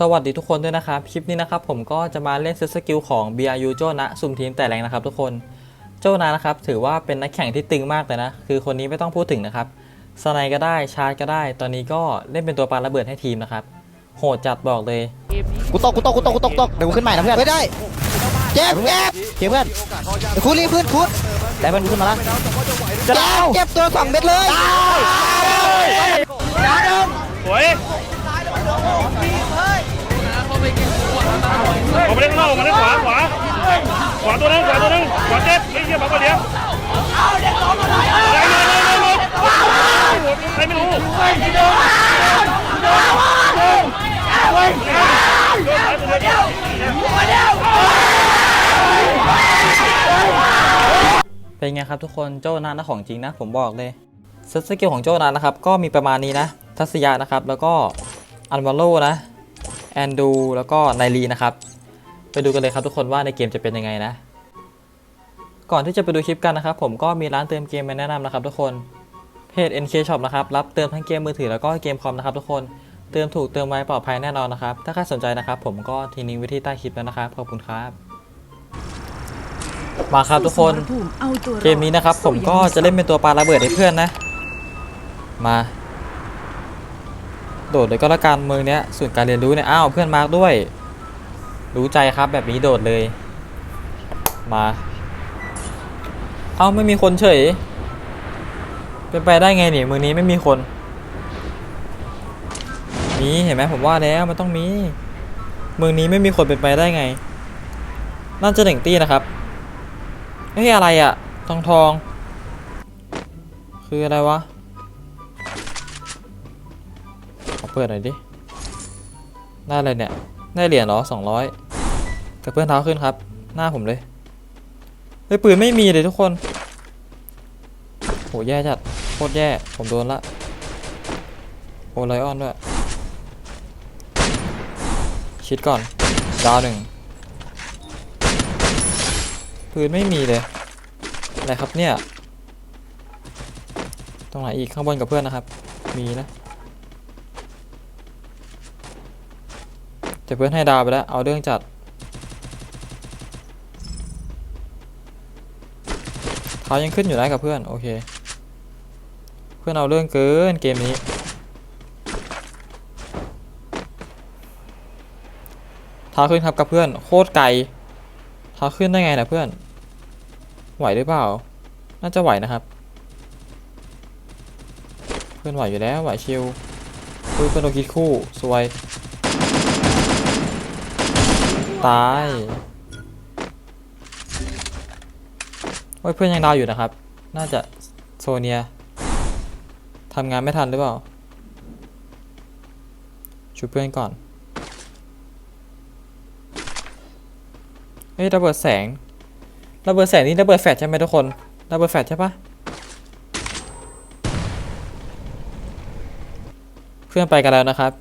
สวัสดีทุกคนด้วยนะครับ คลิปนี้นะครับผมก็จะมาเล่นเซตสกิลของ BRU โจนะสุ่มทีมแต่แรงนะครับทุกคน โจนะนะครับถือว่าเป็นนักแข่งที่ตึงมากเลยนะ คือคนนี้ไม่ต้องพูดถึงนะครับสไนก็ได้ชาร์จก็ได้ ตอนนี้ก็เล่นเป็นตัวปาระเบิดให้ทีมนะครับ โหดจัดบอกเลย กูตกกูตกกูตกกูตกตกเดี๋ยวกูขึ้นใหม่นะเพื่อนไม่ได้เจ็บเจ็บเจ็บเพื่อนเดี๋ยวคุณรีบขึ้นคุณได้เพื่อนกูขึ้นมาแล้วเจ็บเจ็บตัวสองเม็ดเลยสวย ออกมาเล่นข้างนอกออกมาเล่นขวาขวา ขวาตัวนึงขวาตัวนึงขวาเจ็บไม่เยี่ยมบอกว่าเลี้ยงได้เลยเลยเลยเลยใครไม่รู้เดียวเป็นไงครับทุกคนโจ้นานะของจริงนะ ผมบอกเลยเซตสกิลของโจ้นานะครับ ก็มีประมาณนี้นะ ทัศยะนะครับ แล้วก็อันวาโลนะ แอนดูแล้วก็ไนรีนะครับ ไปดูกันเลยครับทุกคนว่าในเกมจะเป็นยังไงนะ ก่อนที่จะไปดูคลิปกันนะครับ ผมก็มีร้านเติมเกมมาแนะนำนะครับ ทุกคนเพจ NK Shop นะครับรับเติมทั้งเกมมือถือแล้วก็เกมคอมนะครับทุกคนเติมถูกเติมไวปลอดภัยแน่นอนนะครับ ถ้าใครสนใจนะครับ ผมก็ทิ้งลิงก์ไว้ที่ใต้คลิปแล้วนะครับขอบคุณครับมาครับทุกคนเกมนี้นะครับ ผมก็จะเล่นเป็นตัวปลาระเบิดให้เพื่อนนะ มา ดดเลยก็แล้วกันเมืองเนี้ยส่วนการเรียนรู้เนี่ยอ้าวเพื่อนมาร์กด้วย รู้ใจครับแบบนี้โดดเลย มาเอ้าไม่มีคนเฉยเป็นไปได้ไงเนี่ยเมืองนี้ไม่มีคนมีเห็นไหมผมว่าแล้วมันต้องมี เมืองนี้ไม่มีคนเป็นไปได้ไง น่าจะหนึ่งตีนะครับเฮ้ยอะไรอะทองทอง คืออะไรวะ เปิดหน่อยดิได้อะไรเนี่ย ได้เหรียญเหรอสองร้อยแต่เพื่อนเท้าขึ้นครับ หน้าผมเลยเฮ้ยปืนไม่มีเลยทุกคน โหแย่จัด โคตรแย่ ผมโดนละ โอไลออนด้วย ชิดก่อน ดาวหนึ่ง ปืนไม่มีเลย อะไรครับเนี่ย ตรงไหนอีกข้างบนกับเพื่อนนะครับ มีนะแต่ เพื่อนให้ดาวไปแล้ว เอาเรื่องจัด เท้ายังขึ้นอยู่ได้กับเพื่อน โอเค เพื่อนเอาเรื่องเกินเกมนี้ เท้าขึ้นครับกับเพื่อน โคตรไกล เท้าขึ้นได้ไงนะเพื่อน ไหวหรือเปล่า น่าจะไหวนะครับ เพื่อนไหวอยู่แล้วไหวชิวอุ้ยเพื่อนโดนคิดคู่ สวย ตายโอ้ยเพื่อนยังดาวอยู่นะครับ น่าจะโซเนียทำงานไม่ทันหรือเปล่าช่วยเพื่อนก่อน เฮ้ยระเบิดแสง ระเบิดแสงนี่ระเบิดแฟลชใช่ไหมทุกคน ระเบิดแฟลชใช่ปะเพื่อนไปกันแล้วนะครับ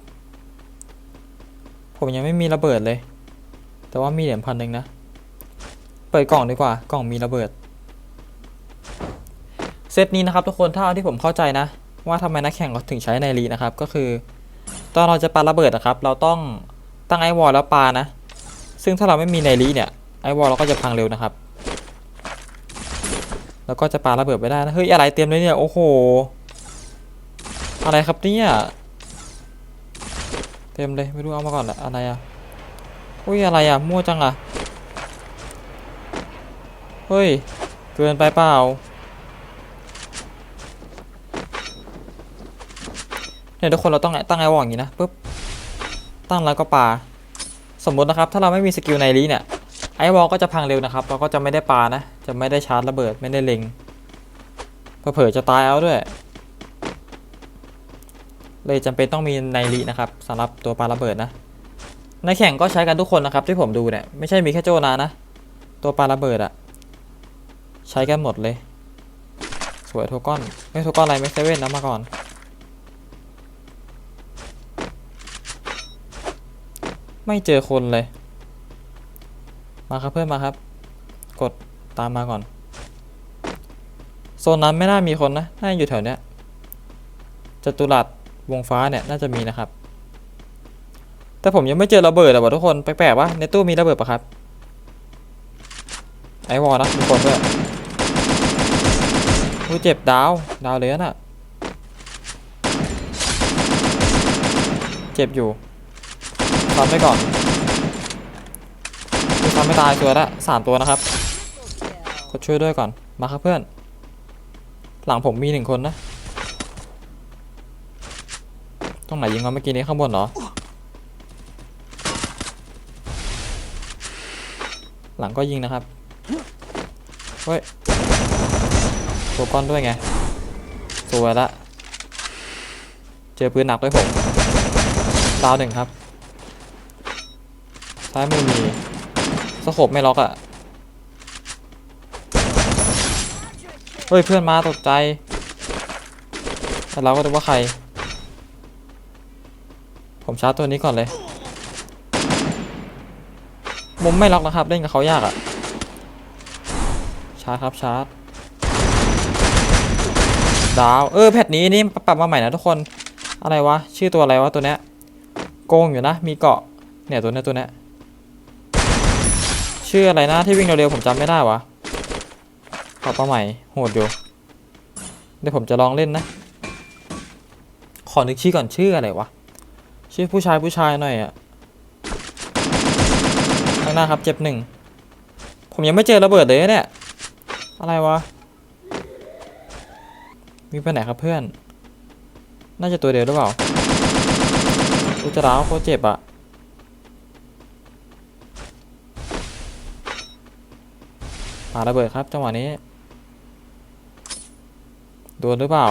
ผมยังไม่มีระเบิดเลย แต่ว่ามีเหรียญพันหนึ่งนะ เปิดกล่องดีกว่า กล่องมีระเบิด เซตนี้นะครับทุกคนถ้าเอาที่ผมเข้าใจนะ ว่าทำไมนักแข่งเขาถึงใช้ในรีนะครับ ก็คือ ตอนเราจะปาระเบิดนะครับ เราต้องตั้งไอวอลแล้วปานะ ซึ่งถ้าเราไม่มีในรีเนี่ยไอวอลเราก็จะพังเร็วนะครับ แล้วก็จะปาระเบิดไปได้นะ เฮ้ยอะไรเต็มเลยเนี่ย โอ้โห อะไรครับเนี่ย เต็มเลยไม่รู้เอามาก่อนแหละอะไรอะ อุ้ยอะไรอะ มั่วจังอะ เฮ้ย เกินไปเปล่าเนี่ยทุกคนเราต้องตั้งไอวอลอย่างนี้นะปุ๊บ ตั้งแล้วก็ปา สมมตินะครับ ถ้าเราไม่มีสกิลในรีเนี่ย ไอวอลก็จะพังเร็วนะครับ เราก็จะไม่ได้ปานะ จะไม่ได้ชาร์จระเบิด ไม่ได้เล็งเผลอจะตายเอาด้วย เลยจำเป็นต้องมีในรีนะครับสำหรับตัวปาระเบิดนะ ในแข่งก็ใช้กันทุกคนนะครับ ที่ผมดูเนี่ยไม่ใช่มีแค่โจนานะ ตัวปาระเบิดอะใช้กันหมดเลย สวยโทก้อนไม่โทก้อนอะไรไม่เซเว่นนะมาก่อน ไม่เจอคนเลย มาครับเพื่อนมาครับ กดตามมาก่อนโซนนั้นไม่น่ามีคนนะน่าจะอยู่แถวเนี้ยจตุรัสวงฟ้าเนี่ยน่าจะมีนะครับ แต่ผมยังไม่เจอระเบิดอะวะทุกคนแปลกๆวะในตู้มีระเบิดปะครับไอวอลนะมีคนด้วยอู้เจ็บดาวดาวเลยน่ะเจ็บอยู่ทำไปก่อนทำไม่ตายตัวละสามตัวนะครับกดช่วยด้วยก่อนมาครับเพื่อน หลังผมมีหนึ่งคนนะตรงไหนยิงวะเมื่อกี้นี้ข้างบนเหรอ หลังก็ยิงนะครับ เฮ้ยตัวก้อนด้วยไงสวยละ เจอปืนหนักด้วยผมดาวหนึ่งครับ ซ้ายไมือมีสโคบไม่ล็อกอะ่ะ เฮ้ย เพื่อนมาตกใจ แต่เราก็ดูว่าใคร ผมชาร์จตัวนี้ก่อนเลย มุมไม่ล็อกนะครับ เล่นกับเขายากอะ่ะชาร์จครับชาร์จดาว เออแพทนี้นี่ปรับมาใหม่นะทุกคน อะไรวะ ชื่อตัวอะไรวะตัวเนี้ย โกงอยู่นะ มีเกาะ เนี่ยตัวเนี้ยตัวเนี้ย ชื่ออะไรนะที่วิ่งเร็วๆผมจำไม่ได้วะปรับมาใหม่ โหดอยู่เดี๋ยวผมจะลองเล่นนะ ขอนึกชื่อก่อนชื่ออะไรวะ ชื่อผู้ชายผู้ชายหน่อยอะางหน้าครับ เจ็บหนึ่ง ผมยังไม่เจอระเบิดเลยเนี่ย อะไรวะ มีไปไหนครับเพื่อน น่าจะตัวเดียวหรือเปล่าอุจจาระโคตรเจ็บอะปาระเบิดครับจังหวะนี้ โดนหรือเปล่า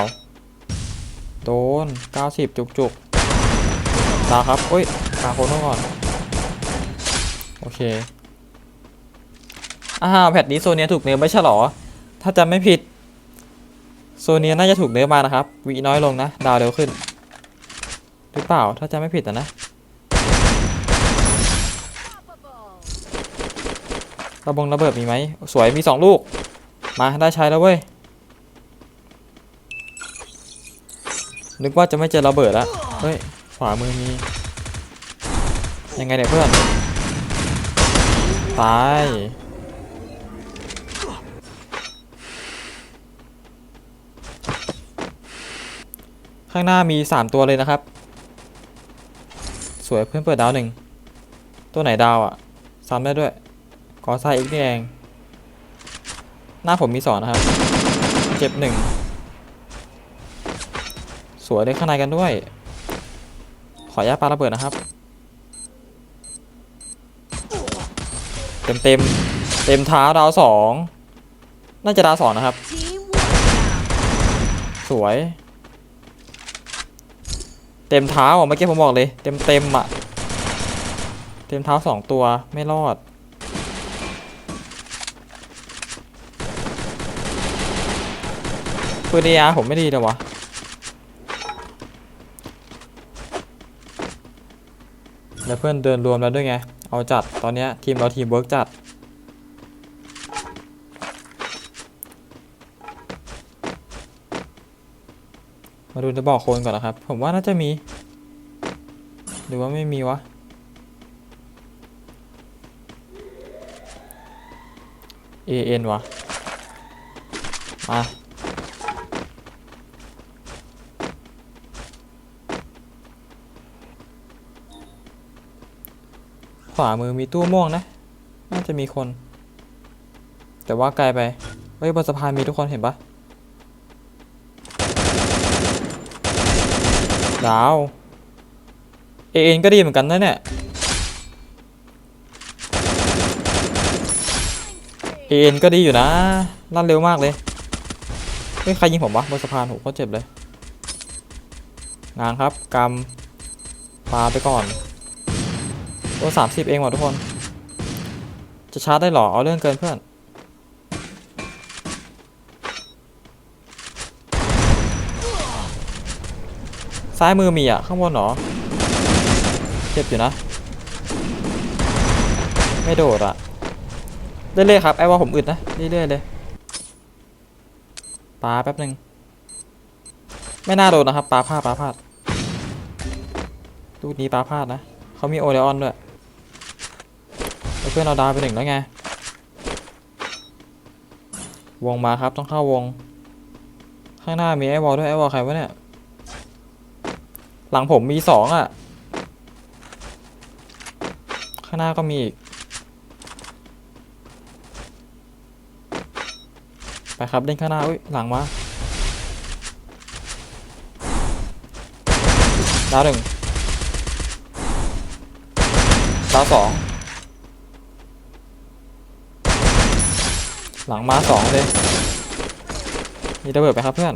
โดน 90 จุกจุกๆตาครับ โอ้ยตาโคนก่อน โอเคอ้าวแพทนี้โซเนียถูกเนื้อไม่ใช่หรอ ถ้าจำไม่ผิด โซเนียน่าจะถูกเนื้อมานะครับวีน้อยลงนะ ดาวเร็วขึ้น หรือเปล่า ถ้าจำไม่ผิดอะนะ ระบงระเบิดมีไหม สวยมีสองลูก มาได้ใช้แล้วเว้ย นึกว่าจะไม่เจอระเบิดล้วเฮ้ย ขวามือมี ยังไงเนี่ยเพื่อน ตายข้างหน้ามี 3 ตัวเลยนะครับ สวยเพื่อนเปิดดาวหนึ่ง ตัวไหนดาวอะ่ะ ซ้ำได้ด้วย กอไซอีกนี่เอง หน้าผมมีสองนะครับ เจ็บหนึ่ง สวยเลยข้างในกันด้วย ขออนุญาตปาระเบิดนะครับ เต็มเต็มเต็มเท้าดาวสองน่าจะดาวสองนะครับ สวย เต็มเท้าอะเมื่อกี้ผมบอกเลย เต็มเต็มอะ เต็มเท้าสองตัวไม่รอดปืนเออาผมไม่ดีเลยวะแล้วเพื่อนเดินรวมแล้วด้วยไง เอาจัดตอนเนี้ยทีมเราทีมเวิร์กจัด มาดูจะบอกโคนก่อนนะครับ ผมว่าน่าจะมี หรือว่าไม่มีวะ A N วะมา ขวามือมีตู้ม่วงนะ น่าจะมีคน แต่ว่าไกลไป เฮ้ยบนสะพานมีทุกคนเห็นปะดาวเอ็นก็ดีเหมือนกันนะเนี่ยเอ็นก็ดีอยู่นะลั่นเร็วมากเลยเฮ้ยใครยิงผมวะบนสะพานโหโคตรเจ็บเลยงานครับกำปาไปก่อน ตัวสามสิบเองว่ะทุกคน จะชาร์จได้หรอ เอาเรื่องเกินเพื่อน ซ้ายมือมีอะ ข้างบนหรอ เจ็บอยู่นะ ไม่โดดอะ เรื่อยๆครับ ไอ้ว่าผมอึดนะ เรื่อยๆเลยปาแป๊บหนึ่งไม่น่าโดนนะครับปาพลาดปาพลาดลูกนี้ปาพลาดนะเขามีโอเลออนด้วย เพื่อนเราดาวไปหนึ่งแล้วไง วงมาครับต้องเข้าวง ข้างหน้ามีไอวอลด้วยไอวอลใครวะเนี่ย หลังผมมีสองอะ ข้างหน้าก็มีอีก ไปครับเล่นข้างหน้าอุ้ยหลังมา ดาวหนึ่งดาวสอง หลังมาสองเลย มีระเบิดไปครับเพื่อน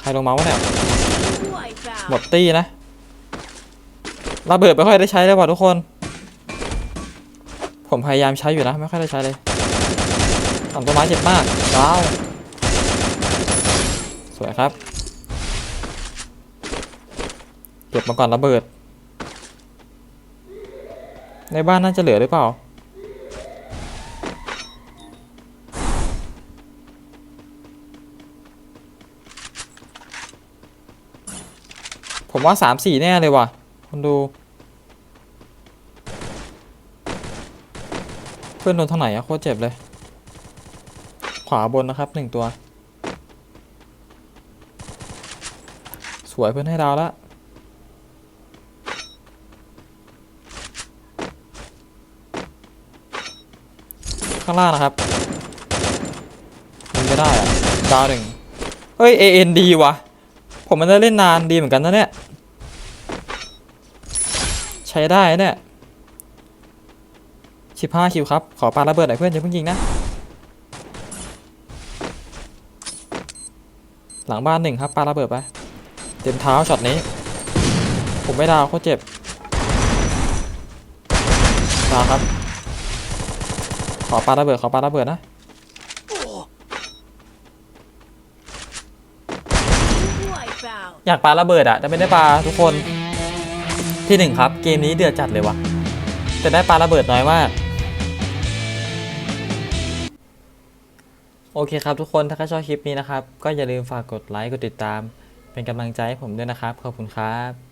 ใครลงมาวะเนี่ย หมดตี้นะ ระเบิดไม่ค่อยได้ใช้เลยว่ะทุกคน ผมพยายามใช้อยู่นะ ไม่ค่อยได้ใช้เลยสองต้นไม้เจ็บมากดาว สวยครับ เก็บมาก่อนระเบิด ในบ้านน่าจะเหลือหรือเปล่า ผมว่าสามสี่แน่เลยว่ะคุณดูเพื่อนโดนทางไหนอะโคตรเจ็บเลย ขวาบนนะครับหนึ่งตัว สวยเพื่อนให้ดาวล้วข้างล่างนะครับยิงไม่ได้อะดาวหนึ่งเฮ้ย AN ดีวะผมมันได้เล่นนานดีเหมือนกันนะเนี่ย ใช้ได้เนี่ยสิบห้าคิวครับ ขอปาระเบิดหน่อยเพื่อนอย่าเพิ่งยิงนะ หลังบ้านหนึ่งครับปาระเบิดไป เต็มเท้าช็อตนี้ ผมไม่ดาวโคตรเจ็บ ดาวครับ ขอปาระเบิด ขอปาระเบิดนะอยากปาระเบิดอะแต่ไม่ได้ปาทุกคน ที่หนึ่งครับ เกมนี้เดือดจัดเลยวะแต่ได้ปลาระเบิดน้อยมาก โอเคครับทุกคนถ้าใครชอบคลิปนี้นะครับ ก็อย่าลืมฝากกดไลค์กดติดตาม เป็นกำลังใจให้ผมด้วยนะครับ ขอบคุณครับ